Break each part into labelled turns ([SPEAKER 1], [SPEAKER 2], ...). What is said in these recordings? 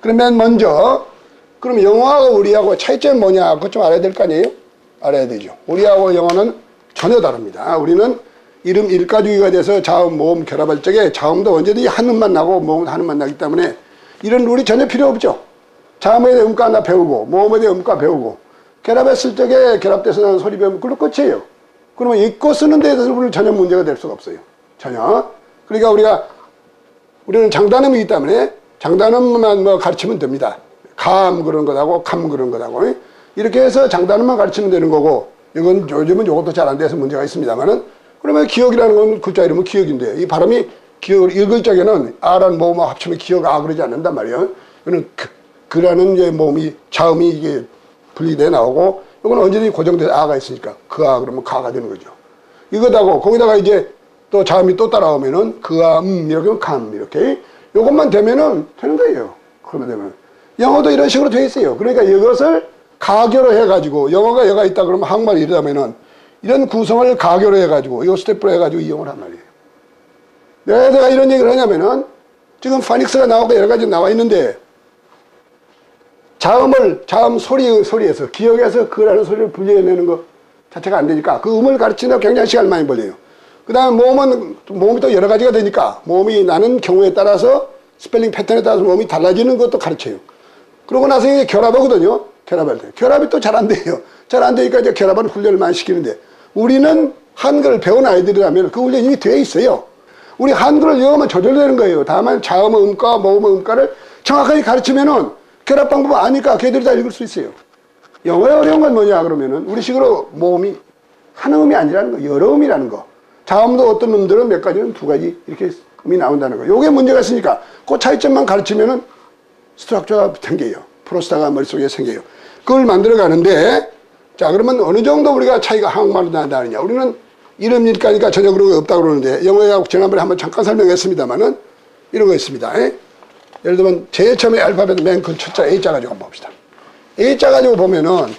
[SPEAKER 1] 그러면 먼저 그럼 영어하고 우리하고 차이점이 뭐냐 그것 좀 알아야 될 거 아니에요? 알아야 되죠. 우리하고 영어는 전혀 다릅니다. 우리는 이름 일가주기가 돼서 자음, 모음 결합할 적에 자음도 언제든지 한음만 나고 모음도 한음만 나기 때문에 이런 룰이 전혀 필요 없죠. 자음에 대해 음가 하나 배우고 모음에 대해 음가 배우고 결합했을 적에 결합돼서 나는 소리 배우면 그걸로 끝이에요. 그러면 읽고 쓰는 데에 대해서 우리는 전혀 문제가 될 수가 없어요. 전혀. 그러니까 우리가 우리는 장단음이기 때문에 장단음만 뭐 가르치면 됩니다. 감 그런 것하고 감 그런 것하고 이렇게 해서 장단음만 가르치면 되는 거고 이건 요즘은 이것도 잘 안 돼서 문제가 있습니다만은 그러면 기억이라는 건 글자 이름은 기억인데 이 발음이 기억을 읽을 적에는 아란 모음하고 합치면 기억 아 그러지 않는단 말이에요. 이거는 그, 그라는 이제 모음이 자음이 이게 분리돼 나오고 이건 언제든지 고정돼서 아가 있으니까 그아 그러면 가가 되는 거죠. 이거다고 거기다가 이제 또 자음이 또 따라오면은 그아 음 이렇게 감 이렇게 요것만 되면은 되는 거예요. 그러면 되면 영어도 이런 식으로 돼 있어요. 그러니까 이것을 가교로 해가지고 영어가 여가 있다 그러면 한국말이 이러다면은 이런 구성을 가교로 해가지고 요 스텝으로 해가지고 이용을 한 말이에요. 왜 내가 이런 얘기를 하냐면은 지금 파닉스가 나오고 여러 가지 나와 있는데 자음을 자음 소리 소리에서 기억에서 그라는 소리를 분리해내는 것 자체가 안 되니까 그 음을 가르치는데 굉장히 시간을 많이 걸려요. 그 다음에 모음은 모음이 또 여러 가지가 되니까 모음이 나는 경우에 따라서 스펠링 패턴에 따라서 모음이 달라지는 것도 가르쳐요. 그러고 나서 이게 결합하거든요. 결합할 때. 결합이 또 잘 안 돼요. 잘 안 되니까 이제 결합하는 훈련을 많이 시키는데 우리는 한글을 배운 아이들이라면 그 훈련이 이미 돼 있어요. 우리 한글을 영어만 조절되는 거예요. 다만 자음의 음가, 모음의 음가를 정확하게 가르치면은 결합 방법 아니까 걔들이 다 읽을 수 있어요. 영어의 어려운 건 뭐냐 그러면은 우리 식으로 모음이 한 음이 아니라는 거, 여러 음이라는 거. 자음도 어떤 음들은 몇 가지는 두 가지 이렇게 음이 나온다는 거. 요게 문제가 있으니까 그 차이점만 가르치면은 스트럭처가 생겨요. 프로스타가 머릿속에 생겨요. 그걸 만들어 가는데 자 그러면 어느 정도 우리가 차이가 한국말로 난다느냐. 우리는 이름 일가니까 전혀 그런 거 없다고 그러는데 영어하고 지난번에 한번 잠깐 설명했습니다만은 이런 거 있습니다. 에? 예를 들면 제일 처음에 알파벳 맨큰 첫자 A자 가지고 한번 봅시다. A자 가지고 보면은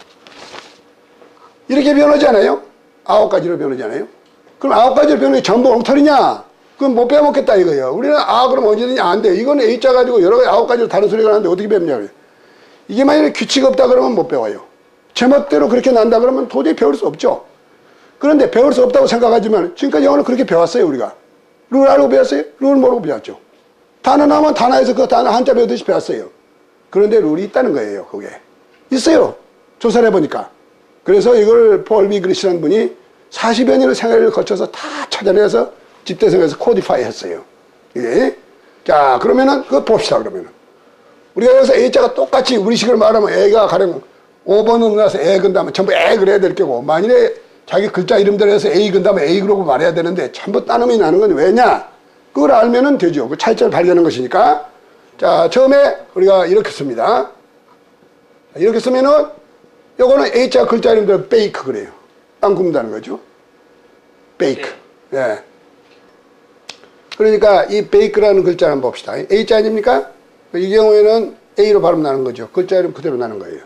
[SPEAKER 1] 이렇게 변하지 않아요? 아홉 가지로 변하지 않아요? 그럼 아홉 가지로 변하는 게 전부 엉터리냐? 그럼 못 배워먹겠다 이거예요. 우리는 아 그럼 언제든지 안 돼. 이건 A자 가지고 여러 가지 아홉 가지로 다른 소리가 나는데 어떻게 배우냐고요. 이게 만약에 규칙 없다 그러면 못 배워요. 제멋대로 그렇게 난다 그러면 도저히 배울 수 없죠. 그런데 배울 수 없다고 생각하지만 지금까지 영어는 그렇게 배웠어요 우리가. 룰 알고 배웠어요? 룰 모르고 배웠죠. 단어 나오면 단어에서 그 단어 한자 배우듯이 배웠어요. 그런데 룰이 있다는 거예요 그게. 있어요. 조사를 해보니까. 그래서 이걸 폴 비 그리시라는 분이 40여 년의 생애를 거쳐서 다 찾아내서 집대성에서 코디파이 했어요. 예. 자, 그러면은, 그거 봅시다, 그러면은. 우리가 여기서 A자가 똑같이 우리식으로 말하면 A가 가령 5번은 나서 A 근다면 전부 A 그래야 될 거고, 만일에 자기 글자 이름대로 해서 A 근다면 A 그러고 말해야 되는데, 전부 따놈이 나는 건 왜냐? 그걸 알면은 되죠. 그 차이점을 발견하는 것이니까. 자, 처음에 우리가 이렇게 씁니다. 이렇게 쓰면은, 요거는 A자 글자 이름대로 베이크 그래요. 빵 굽는다는 거죠. 베이크. 예. 그러니까 이 베이크라는 글자 한번 봅시다. A자 아닙니까? 이 경우에는 A로 발음 나는 거죠. 글자 이름 그대로 나는 거예요.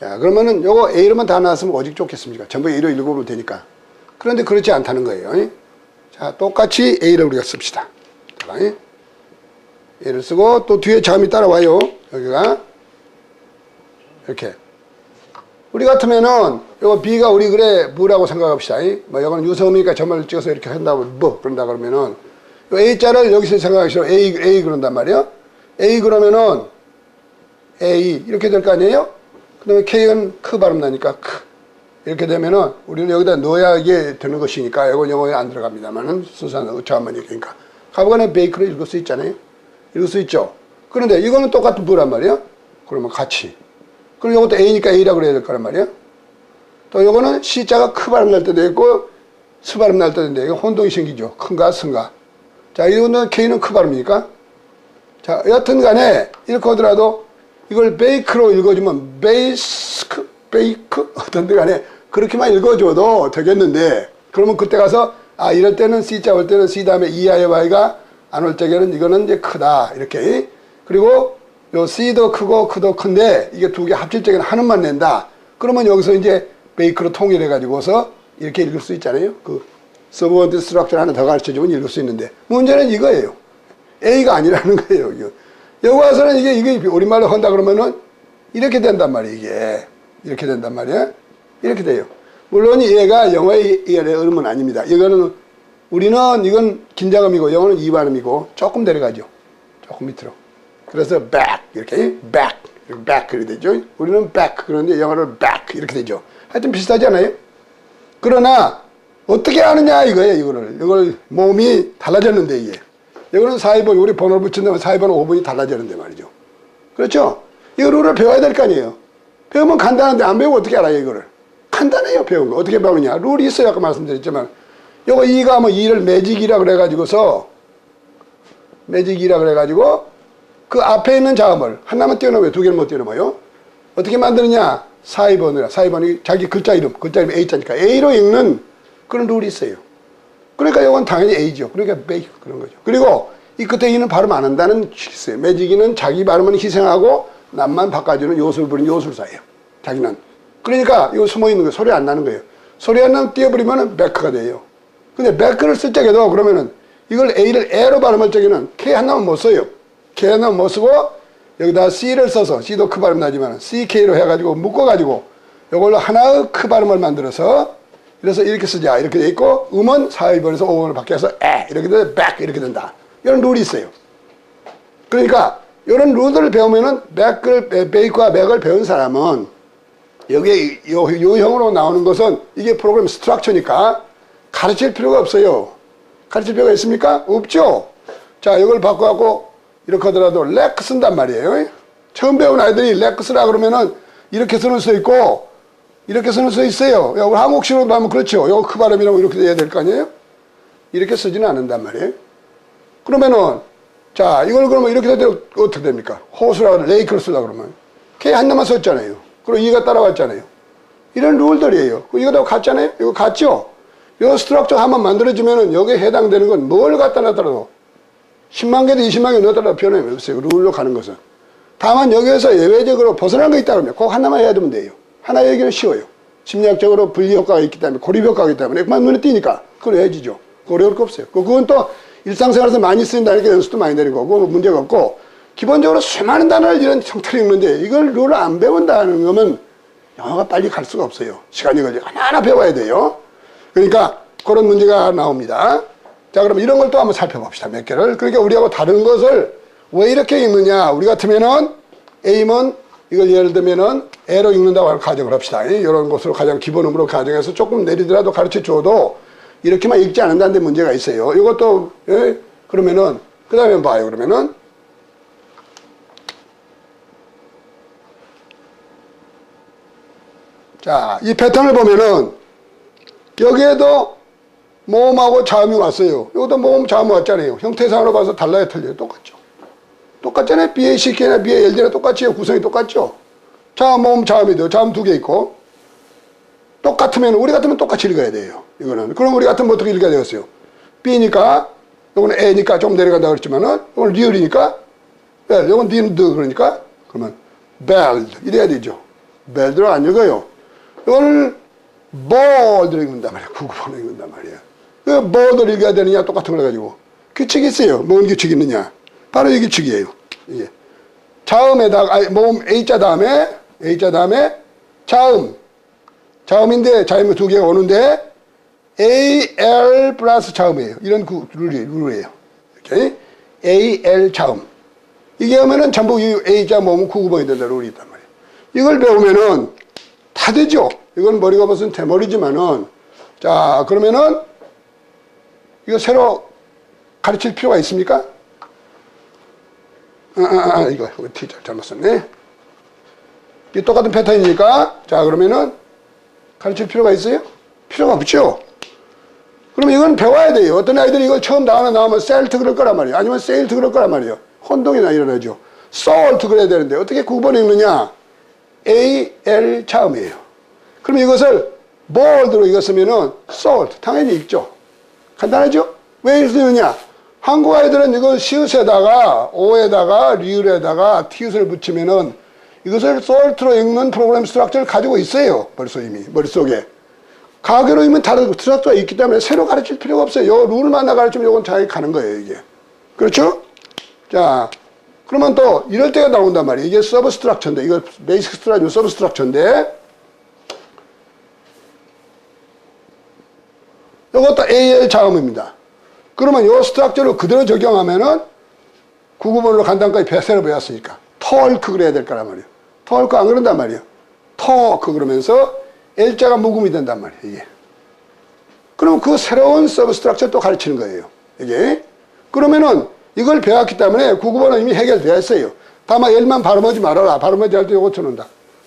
[SPEAKER 1] 자, 그러면은 요거 A로만 다 나왔으면 오직 좋겠습니까? 전부 A로 읽어보면 되니까. 그런데 그렇지 않다는 거예요. 자, 똑같이 A를 우리가 씁시다. 자, A를 쓰고 또 뒤에 자음이 따라와요. 여기가. 이렇게. 우리 같으면은 요거 B가 우리 그래 뭐라고 생각합시다. 뭐 이거는 유성이니까 점을 찍어서 이렇게 한다고 뭐 그런다 그러면은 요 A자를 여기서 생각하시면 A A 그런단 말이에요. A 그러면은 A 이렇게 될 거 아니에요? 그 다음에 K는 크 발음 나니까 크 이렇게 되면은 우리는 여기다 넣어야 이게 되는 것이니까 이건 영어에 안 들어갑니다만은 순수한 어처한만 얘기니까 가보간에 베이크를 읽을 수 있잖아요. 읽을 수 있죠. 그런데 이거는 똑같은 부란 말이에요. 그러면 같이. 그럼 이것도 A니까 A라고 그래야 될 거란 말이에요. 또 요거는 C자가 크 발음 날 때도 있고 스 발음 날 때도 있는데 이거 혼동이 생기죠. 큰가 승가. 자, 이거는 K는 크 발음이니까. 자, 여튼 간에 이렇게 하더라도 이걸 베이크로 읽어주면 베이스크, 베이크 어떤 데 간에 그렇게만 읽어줘도 되겠는데 그러면 그때 가서 아 이럴 때는 C자 올 때는 C 다음에 E와의 Y가 안 올 적에는 이거는 이제 크다 이렇게 그리고 요 C도 크고 크도 큰데 이게 두 개 합칠 적에는 한음만 낸다. 그러면 여기서 이제 베이크로 통일해 가지고서 이렇게 읽을 수 있잖아요. 그 서브원트 스트럭처 하나 더 가르쳐주면 읽을 수 있는데 문제는 이거예요. A가 아니라는 거예요. 이거. 여기 와서는 이게 이게 우리말로 한다 그러면은 이렇게 된단 말이에요. 이게 이렇게 된단 말이야. 이렇게 돼요. 물론 얘가 영어의 이름은 아닙니다. 이거는 우리는 이건 긴장음이고 영어는 이반음이고 조금 내려가죠. 조금 밑으로. 그래서 back 이렇게 back 이렇게 back 그렇게 되죠. 우리는 back 그런데 영어로 back 이렇게 되죠. 하여튼 비슷하지 않아요? 그러나 어떻게 하느냐 이거예요. 이거를 이걸 몸이 달라졌는데 이게 이거는 4번 우리 번호 붙인다면 4번 5번이 달라졌는데 말이죠. 그렇죠? 이거 룰을 배워야 될 거 아니에요. 배우면 간단한데 안 배우고 어떻게 알아요 이거를? 간단해요 배운 거. 어떻게 배우느냐. 룰이 있어요 아까 말씀드렸지만. 요거 이가 뭐 이를 매직이라 그래가지고서 매직이라 그래가지고 그 앞에 있는 자음을 하나만 띄워놓으면 두 개를 못 띄워놓아요. 어떻게 만드느냐. 4번이라. 4번이 자기 글자 이름. 글자 이름 A자니까. A로 읽는 그런 룰이 있어요. 그러니까 이건 당연히 A죠. 그러니까 베이크 그런 거죠. 그리고 이 끝에 이는 발음 안 한다는 식 있어요. 매직이는 자기 발음은 희생하고 남만 바꿔주는 요술 부른 요술사예요. 자기는 그러니까 이거 숨어 있는 거 소리 안 나는 거예요. 소리 안 나면 띄워버리면 백크가 돼요. 근데 백크를 쓸 적에도 그러면은 이걸 A를 A로 발음할 적에는 K 하나만 못 써요. K 하나만 못 쓰고 여기다 C를 써서 C도 크 발음 나지만 CK로 해가지고 묶어가지고 이걸로 하나의 크 발음을 만들어서 그래서 이렇게 쓰자 이렇게 돼 있고 음은 4번에서 5번으로 바뀌어서 에 이렇게 돼백 이렇게 된다. 이런 룰이 있어요. 그러니까 이런 룰들을 배우면은 백을 베이크와 맥을 배운 사람은 여기에 요, 요 형으로 나오는 것은 이게 프로그램 스트럭처니까 가르칠 필요가 없어요. 가르칠 필요가 있습니까? 없죠. 자, 이걸 바꿔갖고 이렇게 하더라도 렉 쓴단 말이에요. 처음 배운 아이들이 렉 쓰라 그러면은 이렇게 쓰는 수 있고 이렇게 쓰는 수 있어요. 야, 우리 한국식으로 하면 그렇죠. 요거 크 발음이라고 이렇게 돼야 될 거 아니에요? 이렇게 쓰지는 않는단 말이에요. 그러면은 자, 이걸 그러면 이렇게 되면 어떻게 됩니까? 호수라 레이크를 쓰라 그러면 K 하나만 썼잖아요. 그리고 이가 따라왔잖아요. 이런 룰들이에요. 이거 다 같잖아요? 이거 같죠? 이 스트럭처 한번 만들어지면은 여기에 해당되는 건 뭘 갖다 놨더라도 10만 개도 20만 개 넣었더라도 변함이 없어요. 룰로 가는 것은. 다만 여기에서 예외적으로 벗어난 거 있다 그러면 꼭 하나만 해야 되면 돼요. 하나 얘기는 쉬워요. 심리학적으로 분리 효과가 있기 때문에 고립 효과가 있기 때문에 그만 눈에 띄니까 그걸 해야지죠. 어려울 거 없어요. 그건 또 일상생활에서 많이 쓰인다니까 연습도 많이 되는 거고 뭐 문제가 없고 기본적으로 수많은 단어를 이런 형태로 읽는데 이걸 룰을 안 배운다는 거면 영어가 빨리 갈 수가 없어요. 시간이 걸려. 하나하나 배워야 돼요. 그러니까 그런 문제가 나옵니다. 자, 그럼 이런 걸 또 한번 살펴봅시다. 몇 개를. 그러니까 우리하고 다른 것을 왜 이렇게 읽느냐. 우리 같으면은 A면 이걸 예를 들면은 A로 읽는다고 가정을 합시다. 이런 것으로 가장 기본음으로 가정해서 조금 내리더라도 가르쳐 줘도 이렇게만 읽지 않는다는 데 문제가 있어요. 이것도, 예? 그러면은, 그 다음에 봐요. 그러면은 자, 이 패턴을 보면은 여기에도 모음하고 자음이 왔어요. 여기도 모음, 자음 왔잖아요. 형태상으로 봐서 달라요, 틀려요? 똑같죠. 똑같잖아요. B의 CK나 B의 LD나 똑같이요. 구성이 똑같죠. 자음, 모음, 자음이 돼요. 자음 두 개 있고. 똑같으면, 우리 같으면 똑같이 읽어야 돼요. 이거는. 그럼 우리 같으면 어떻게 읽어야 되겠어요? B니까, 요거는 A니까 좀 내려간다 그랬지만은, 이건 리얼이니까, 벨, 요건 딘드 그러니까, 그러면, 벨, 이래야 되죠. 벨드로 안 읽어요. 이걸 bol드로 읽는단 말이야. 구구번호 읽는단 말이야. 그 bol드로 읽어야 되느냐 똑같은 걸 가지고 규칙이 있어요. 뭔 규칙이 있느냐? 바로 이 규칙이에요. 이게 자음에다가 아니, 모음 A자 다음에 A자 다음에 자음 자음인데 자음이 두 개가 오는데 A, L 플러스 자음이에요. 이런 구, 룰이, 룰이에요. 이렇게 A, L 자음 이게 하면은 전부 이 A자 모음 구구번이 된다 룰이 있단 말이에요. 이걸 배우면은 다 되죠. 이건 머리가 무슨 대머리지만은 자 그러면은 이거 새로 가르칠 필요가 있습니까? 아, 아, 아 이거 T 잘못 썼네. 이 똑같은 패턴이니까 자 그러면은 가르칠 필요가 있어요? 필요가 없죠. 그러면 이건 배워야 돼요. 어떤 아이들이 이걸 처음 나오나 나오면 셀트 그럴 거란 말이에요. 아니면 세일트 그럴 거란 말이에요. 혼동이 나 일어나죠. 솔트 그래야 되는데 어떻게 9번 읽느냐? A, L 자음이에요. 그럼 이것을 bold로 읽었으면은 salt 당연히 읽죠. 간단하죠? 왜 읽느냐? 한국 아이들은 이걸 시옷에다가 오에다가 리을에다가 티읕을 붙이면은 이것을 salt로 읽는 프로그램 스트럭처를 가지고 있어요. 벌써 이미 머릿속에. 가계로이면 다른 스트럭처가 있기 때문에 새로 가르칠 필요가 없어요. 요 룰만 나 가르치면 요건 잘 가는 거예요, 이게. 그렇죠? 자, 그러면 또 이럴 때가 나온단 말이에요. 이게 서브 스트럭처인데, 이거 베이직 스트럭처, 서브 스트럭처인데, 이것도 AL 자음입니다. 그러면 요 스트럭처를 그대로 적용하면은 구구본으로 간단까지 배세를 배웠으니까 털크 그래야 될 거란 말이에요. 털크 안 그런단 말이에요. 터크 그러면서 L자가 묵음이 된단 말이에요. 이게. 그럼 그 새로운 서브 스트럭처 또 가르치는 거예요. 이게. 그러면은 이걸 배웠기 때문에 구구본은 이미 해결되어 있어요. 다만 L만 발음하지 말아라. 발음하지 할때 이거 쳐놓는다.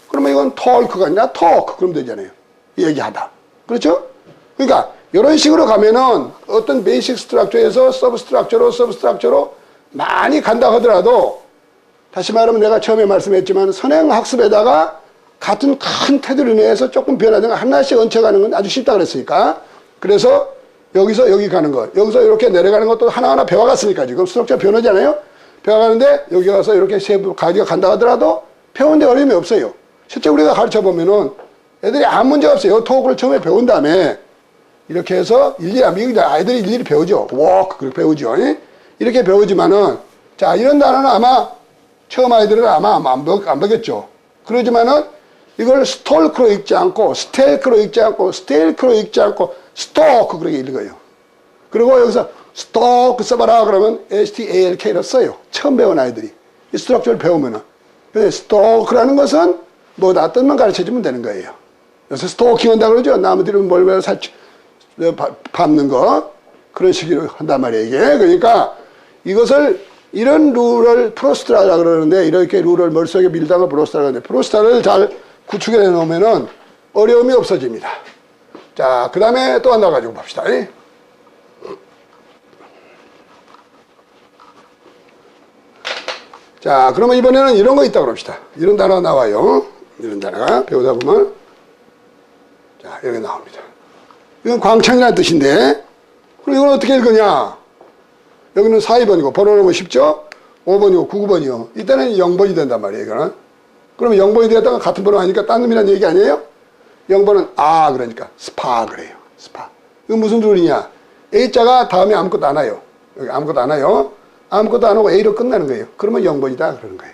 [SPEAKER 1] 그러면 이건 털크가 아니라 터크 그러면 되잖아요. 얘기하다. 그렇죠? 그러니까 이런 식으로 가면은 어떤 베이식 스트럭처에서 서브 스트럭처로 서브 스트럭처로 많이 간다 하더라도 다시 말하면 내가 처음에 말씀했지만 선행 학습에다가 같은 큰 테두리 내에서 조금 변하든 하나씩 얹혀가는 건 아주 쉽다 그랬으니까 그래서 여기서 여기 가는 거 여기서 이렇게 내려가는 것도 하나하나 배워갔으니까 지금 스트럭처 변하잖아요 배워가는데 여기 가서 이렇게 세부 가지가 간다 하더라도 배우는데 어려움이 없어요 실제 우리가 가르쳐 보면은 애들이 아무 문제 없어요 토크를 처음에 배운 다음에 이렇게 해서 일일이 안 배우죠. 아이들이 일일이 배우죠. 워크, 그렇게 배우죠. 예? 이렇게 배우지만은, 자, 이런 단어는 아마, 처음 아이들은 아마 안, 배웠, 안 배웠겠죠. 그러지만은, 이걸 스톨크로 읽지 않고, 스텔크로 읽지 않고, 스텔크로 읽지 않고, 스토크, 그렇게 읽어요. 그리고 여기서 스토크 써봐라 그러면 STALK로 써요. 처음 배운 아이들이. 이 스트럭처를 배우면은. 스토크라는 것은 뭐다 뜻만 가르쳐주면 되는 거예요. 그래서 스토킹 한다 그러죠. 나무들이 멀면 살짝, 밟는 거 그런 식으로 한단 말이에요 이게 그러니까 이것을 이런 룰을 프로스트라라 그러는데 이렇게 룰을 머릿속에 밀다가 프로스트라 그러는데 프로스트라를 잘 구축해 놓으면은 어려움이 없어집니다 자 그 다음에 또 하나 가지고 봅시다. 자 그러면 이번에는 이런 거 있다 그럽시다. 이런 단어가 나와요. 이런 단어가 배우다 보면. 자 이렇게 나옵니다. 이건 광창이라는 뜻인데. 그럼 이건 어떻게 읽으냐? 여기는 4,2번이고 번호는 쉽죠? 5번이고 9, 9번이요. 이때는 0번이 된단 말이에요 이거는. 그러면 0번이 되었다가 같은 번호 하니까 딴 놈이라는 얘기 아니에요 0번은 아 그러니까 스파 그래요 스파 이건 무슨 룰이냐 A자가 다음에 아무것도 안 와요 여기 아무것도 안 와요 아무것도 안 오고 A로 끝나는 거예요 그러면 0번이다 그러는 거예요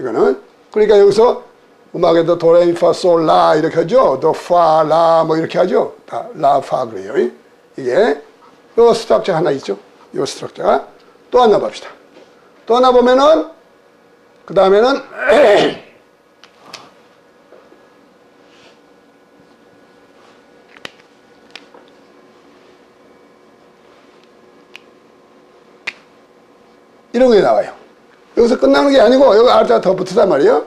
[SPEAKER 1] 이거는 그러니까 여기서 음악에도 도레미파 솔라 이렇게 하죠. 도파라 뭐 이렇게 하죠. 다 라파 그래요. 이게 요 스트럭처 하나 있죠. 요 스트럭처가 또 하나 봅시다. 또 하나 보면은 그 다음에는 이런 게 나와요. 여기서 끝나는 게 아니고 여기 알자가 더 붙으단 말이에요.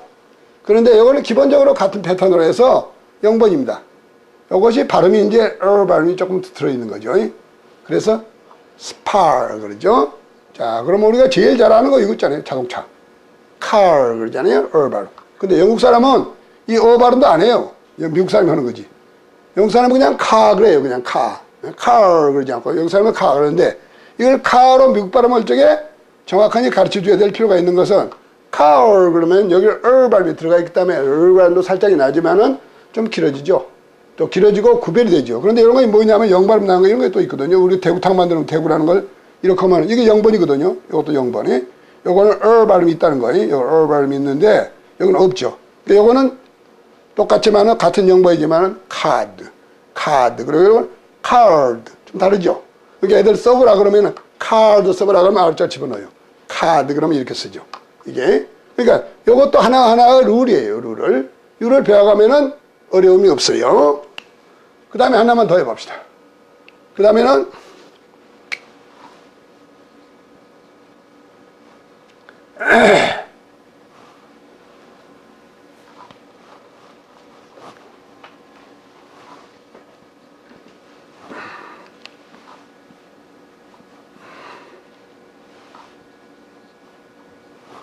[SPEAKER 1] 그런데 이거는 기본적으로 같은 패턴으로 해서 0번입니다. 이것이 발음이 이제 어 발음이 조금 들어있는 거죠. 그래서 스파 그러죠. 자, 그럼 우리가 제일 잘 아는 거 이거 있잖아요. 자동차. car 그러잖아요. 어 발음. 근데 영국 사람은 이 어 발음도 안 해요. 미국 사람이 하는 거지. 영국 사람은 그냥 카 그래요. 그냥 카. car 그러지 않고 영국 사람은 카 그러는데 이걸 카로 미국 발음할 적에 정확하게 가르쳐 줘야 될 필요가 있는 것은 car 그러면 여기 을 발음이 들어가 있기 때문에 을 발음도 살짝이 나지만은 좀 길어지죠. 또 길어지고 구별이 되죠. 그런데 이런 거 뭐냐면 영발음 나는 거 이런 게 또 있거든요. 우리 대구탕 만드는 대구라는 걸 이렇게 하면 이게 0번이거든요. 이것도 0번이. 요거는 을 발음이 있다는 거예요. 요거 을 발음이 있는데 여기는 없죠. 근데 요거는 똑같지만은 같은 0번이지만은 card, card 그리고 이건 card 좀 다르죠. 그러니까 애들 써보라 그러면은 card 써보라 그러면 알자 집어넣어요. Card 그러면 이렇게 쓰죠. 이게. 그러니까 이것도 하나하나의 룰이에요 룰을. 룰을 배워가면은 어려움이 없어요. 그 다음에 하나만 더 해봅시다. 그 다음에는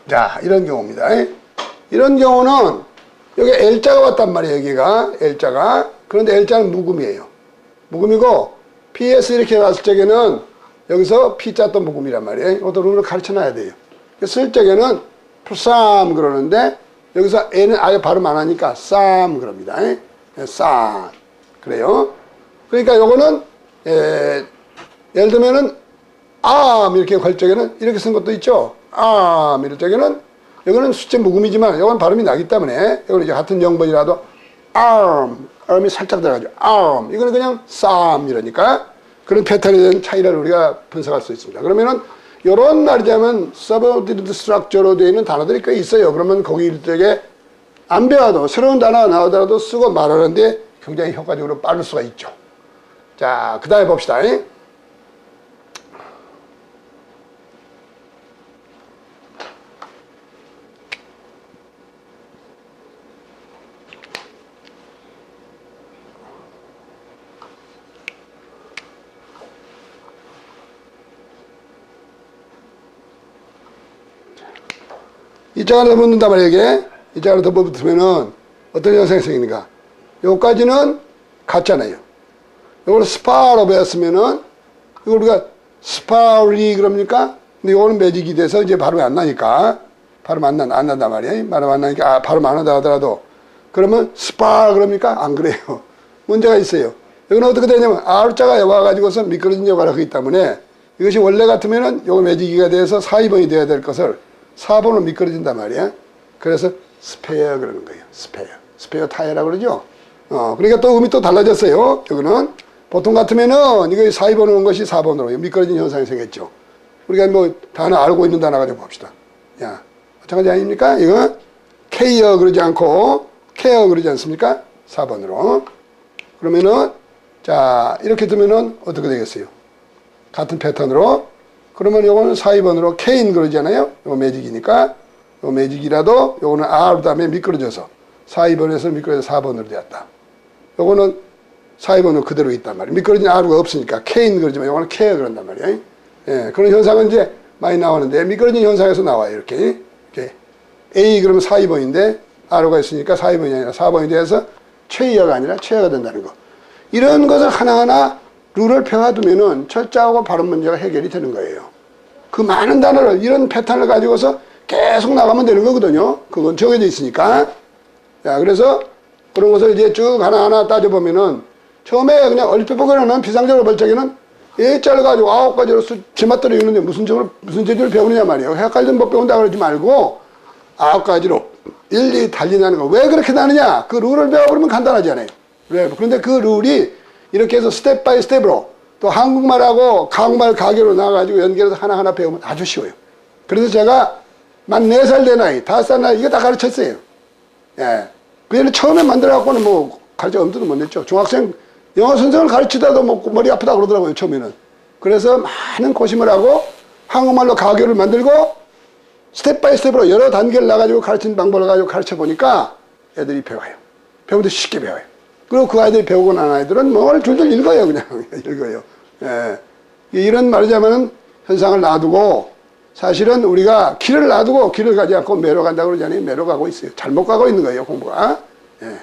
[SPEAKER 1] 자, 이런 경우입니다. 이런 경우는 여기 L자가 왔단 말이에요, 여기가. L자가. 그런데 L자는 묵음이에요. 묵음이고 PS 이렇게 왔을 적에는 여기서 P자 또 묵음이란 말이에요. 이것도 룰을 가르쳐 놔야 돼요. 쓸 적에는 쌈 그러는데 여기서 N은 아예 발음 안 하니까 쌈 그럽니다. 쌈. 그래요. 그러니까 요거는 에, 예를 들면은 암 이렇게 걸 적에는 이렇게 쓴 것도 있죠. 암 이럴 적에는 이거는 숫자 묵음이지만 이건 발음이 나기 때문에 이거는 이제 같은 영번이라도 arm, arm이 살짝 들어가죠. arm 이거는 그냥 쌈 이러니까 그런 패턴에 대한 차이를 우리가 분석할 수 있습니다. 그러면은 요런 말이자면 subordinate structure로 되어 있는 단어들이 꽤 있어요. 그러면 거기 일적에 안 배워도 새로운 단어가 나오더라도 쓰고 말하는데 굉장히 효과적으로 빠를 수가 있죠. 자, 그 다음에 봅시다. 이 짝을 더 붙는단 말이에요, 이게. 이 짝을 더 붙으면은 어떤 현상이 생기는가? 요까지는 같잖아요. 요걸 스파로 배웠으면은 이걸 우리가 스파리 그럽니까? 근데 요거는 매직이 돼서 이제 발음이 안 나니까 발음 안 난, 안 난단 말이에요. 발음 안 나니까 아, 발음 안 한다 하더라도 그러면 스파 그럽니까? 안 그래요. 문제가 있어요. 이건 어떻게 되냐면 R자가 와가지고서 미끄러진 역할을 하기 때문에 이것이 원래 같으면은 요거 매직이가 돼서 4, 2번이 돼야 될 것을 4번으로 미끄러진단 말이야. 그래서 스페어 그러는 거예요. 스페어. 스페어 타이어라고 그러죠. 어, 그러니까 또 음이 또 달라졌어요. 여기는. 보통 같으면은 이거 4, 2번으로 온 것이 4번으로 미끄러진 현상이 생겼죠. 우리가 뭐 단어 알고 있는 단어 가지고 봅시다. 야, 마찬가지 아닙니까? 이거 케이어 그러지 않고 케어 그러지 않습니까? 4번으로. 그러면은 자, 이렇게 두면은 어떻게 되겠어요? 같은 패턴으로 그러면 요거는 4, 2번으로 케인 그러잖아요. 요거 매직이니까 요 매직이라도 요거는 R 다음에 미끄러져서 4, 2번에서 미끄러져 4번으로 되었다. 요거는 4, 2번은 그대로 있단 말이에요. 미끄러진 R가 없으니까 케인 그러지만 요거는 케어 그런단 말이에요. 예, 그런 현상은 이제 많이 나오는데 미끄러진 현상에서 나와요. 이렇게. 이렇게. A 그러면 4, 2번인데 R가 있으니까 4, 2번이 아니라 4번이 돼서 최이어가 아니라 최하가 된다는 거. 이런 것을 하나하나 룰을 배워두면은 철자하고 발음 문제가 해결이 되는 거예요. 그 많은 단어를 이런 패턴을 가지고서 계속 나가면 되는 거거든요. 그건 정해져 있으니까. 자, 그래서 그런 것을 이제 쭉 하나하나 따져보면은 처음에 그냥 얼핏 보기에는 비상적으로 볼 적에는 일자를 가지고 아홉 가지로 수, 제맛대로 읽는데 무슨 적으로, 무슨 재주를 배우느냐 말이에요. 헷갈리는 법 배운다 그러지 말고 아홉 가지로 일일이 달리나는 거. 왜 그렇게 나느냐? 그 룰을 배워버리면 간단하잖아요. 왜? 그런데 그 룰이 이렇게 해서 스텝 바이 스텝으로 또 한국말하고 가국말 가계로 나와가지고 연결해서 하나하나 배우면 아주 쉬워요. 그래서 제가 만 4살 된 아이, 5살 나이, 이거 다 가르쳤어요. 예. 그애는 처음에 만들어갖고는 뭐 가르쳐 엄두도 못 냈죠. 중학생 영어 선생을 가르치다도 뭐 머리 아프다 그러더라고요, 처음에는. 그래서 많은 고심을 하고 한국말로 가교를 만들고 스텝 바이 스텝으로 여러 단계를 나가지고 가르치는 방법을 가지고 가르쳐 보니까 애들이 배워요. 배우는데 쉽게 배워요. 그리고 그 아이들이 배우고 난 아이들은 뭘 줄줄 읽어요, 그냥. 읽어요. 예. 이런 말하자면 현상을 놔두고 사실은 우리가 길을 놔두고 길을 가지 않고 매로 간다고 그러잖아요. 매로 가고 있어요. 잘못 가고 있는 거예요, 공부가. 예.